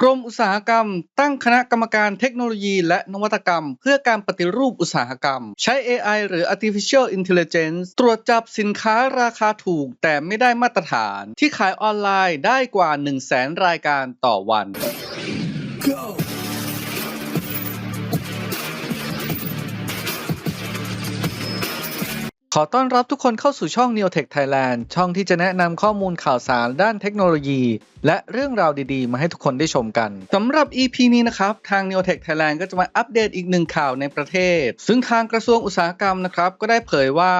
กรมอุตสาหกรรม ตั้งคณะกรรมการเทคโนโลยีและนวัตกรรม เพื่อการปฏิรูปอุตสาหกรรม ใช้ AI หรือ Artificial Intelligence ตรวจจับสินค้าราคาถูกแต่ไม่ได้มาตรฐาน ที่ขายออนไลน์ได้กว่า 1 0 0 0 0แสนรายการต่อวัน ขอต้อนรับทุกคนเข้าสู่ช่อง Neotech Thailand ช่องที่จะแนะนำข้อมูลข่าวสารด้านเทคโนโลยี และเรื่องราวดีๆ มาให้ทุกคนได้ชมกันสำหรับ EP นี้นะครับ ทาง Neotech Thailand ก็จะมาอัปเดตอีกหนึ่งข่าวในประเทศ ซึ่งทางกระทรวงอุตสาหกรรมนะครับ ก็ได้เผยว่า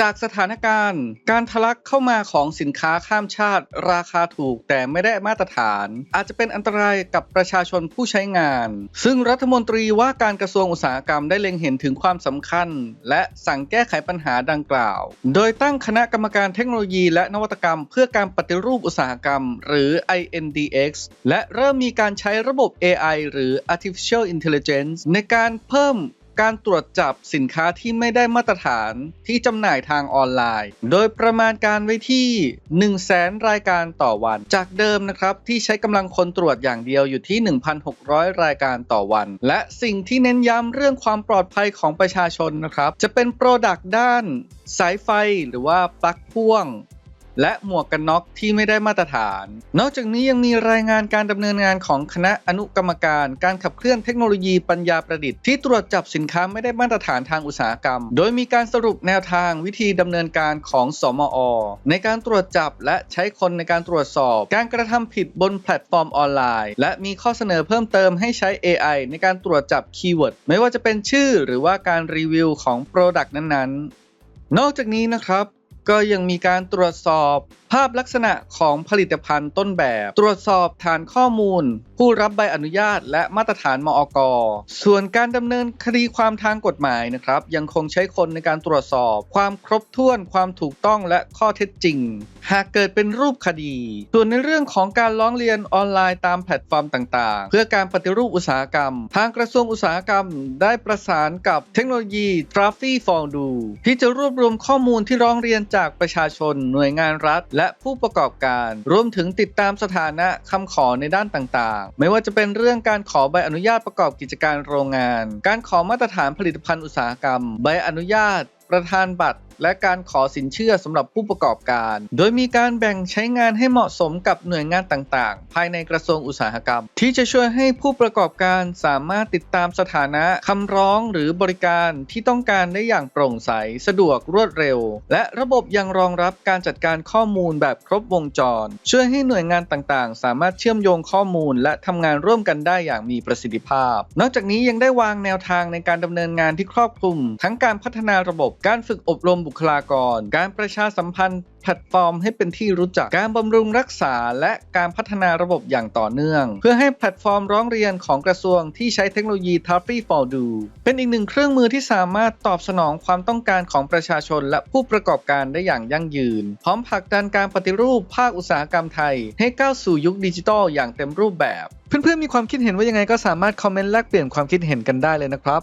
จากสถานการณ์ การทะลักเข้ามาของสินค้าข้ามชาติ ราคาถูกแต่ไม่ได้มาตรฐาน อาจจะเป็นอันตรายกับประชาชนผู้ใช้งาน ซึ่งรัฐมนตรีว่าการกระทรวงอุตสาหกรรมได้เล็งเห็นถึงความสำคัญ และสั่งแก้ไขปัญหาดังกล่าว โดยตั้งคณะกรรมการเทคโนโลยีและนวัตกรรม เพื่อการปฏิรูปอุตสาหกรรม หรือ INDX และเริ่มมีการใช้ระบบ AI หรือ Artificial Intelligence ในการเพิ่ม การตรวจจับสินค้าที่ไม่ได้มาตรฐานที่จำหน่ายทางออนไลน์ โดยประมาณการไว้ที่ 1 0 0 0 0แสนรายการต่อวัน จากเดิมนะครับที่ใช้กำลังคนตรวจอย่างเดียวอยู่ที่ 1,600 รายการต่อวัน และสิ่งที่เน้นย้ำเรื่องความปลอดภัยของประชาชนนะครับ จะเป็นโปรดักต์ด้านสายไฟหรือว่าปลั๊กพ่วง และหมวกกันน็อกที่ไม่ได้มาตรฐาน นอกจากนี้ยังมีรายงานการดำเนินงานของคณะอนุกรรมการการขับเคลื่อนเทคโนโลยีปัญญาประดิษฐ์ที่ตรวจจับสินค้าไม่ได้มาตรฐานทางอุตสาหกรรม โดยมีการสรุปแนวทางวิธีดำเนินการของสมอ ในการตรวจจับและใช้คนในการตรวจสอบ การกระทำผิดบนแพลตฟอร์มออนไลน์ และมีข้อเสนอเพิ่มเติมให้ใช้ AI ในการตรวจจับคีย์เวิร์ดไม่ว่าจะเป็นชื่อ หรือว่าการรีวิวของ Product นั้นๆ นอกจากนี้นะครับ ก็ยังมีการตรวจสอบภาพลักษณะของผลิตภัณฑ์ต้นแบบ ตรวจสอบฐานข้อมูล ผู้รับใบอนุญาต และมาตรฐานมอกส่วนการดำเนินคดีความทางกฎหมายนะครับ ยังคงใช้คนในการตรวจสอบ ความครบถ้วนความถูกต้องและข้อเท็จจริง หากเกิดเป็นรูปคดี ส่วนในเรื่องของการร้องเรียนออนไลน์ตามแพลตฟอร์มต่าง ๆ เพื่อการปฏิรูปอุตสาหกรรม ทางกระทรวงอุตสาหกรรม ได้ประสานกับเทคโนโลยี t r a f f y f o r d o ที่จะรวบรวมข้อมูลที่ร้องเรียนจากประชาชน หน่วยงานรัฐ และผู้ประกอบการ รวมถึงติดตามสถานะคำขอในด้านต่างๆ ไม่ว่าจะเป็นเรื่องการขอใบอนุญาตประกอบกิจการโรงงาน การขอมาตรฐานผลิตภัณฑ์อุตสาหกรรม ใบอนุญาต ประธานบัตร และการขอสินเชื่อสำหรับผู้ประกอบการ โดยมีการแบ่งใช้งานให้เหมาะสมกับหน่วยงานต่างๆ ภายในกระทรวงอุตสาหกรรม ที่จะช่วยให้ผู้ประกอบการสามารถติดตามสถานะคำร้องหรือบริการที่ต้องการได้อย่างโปร่งใส สะดวกรวดเร็ว และระบบยังรองรับการจัดการข้อมูลแบบครบวงจร ช่วยให้หน่วยงานต่างๆ สามารถเชื่อมโยงข้อมูล และทำงานร่วมกันได้อย่างมีประสิทธิภาพ นอกจากนี้ยังได้วางแนวทางในการดำเนินงานที่ครอบคลุม ทั้งการพัฒนาระบบการฝึกอบรมบุคลากร การประชาสัมพันธ์แพลตฟอร์มให้เป็นที่รู้จัก การบำรุงรักษา และการพัฒนาระบบอย่างต่อเนื่อง เพื่อให้แพลตฟอร์มร้องเรียนของกระทรวงที่ใช้เทคโนโลยี t a f f y for Do เป็นอีกหนึ่งเครื่องมือที่สามารถตอบสนองความต้องการของประชาชน และผู้ประกอบการได้อย่างยั่งยืน พร้อมผลักดันการปฏิรูปภาคอุตสาหกรรมไทย ให้ก้าวสู่ยุคดิจิทัลอย่างเต็มรูปแบบ เพื่อนๆมีความคิดเห็นว่ายังไงก็สามารถคอมเมนต์แลกเปลี่ยนความคิดเห็นกันได้เลยนะครับ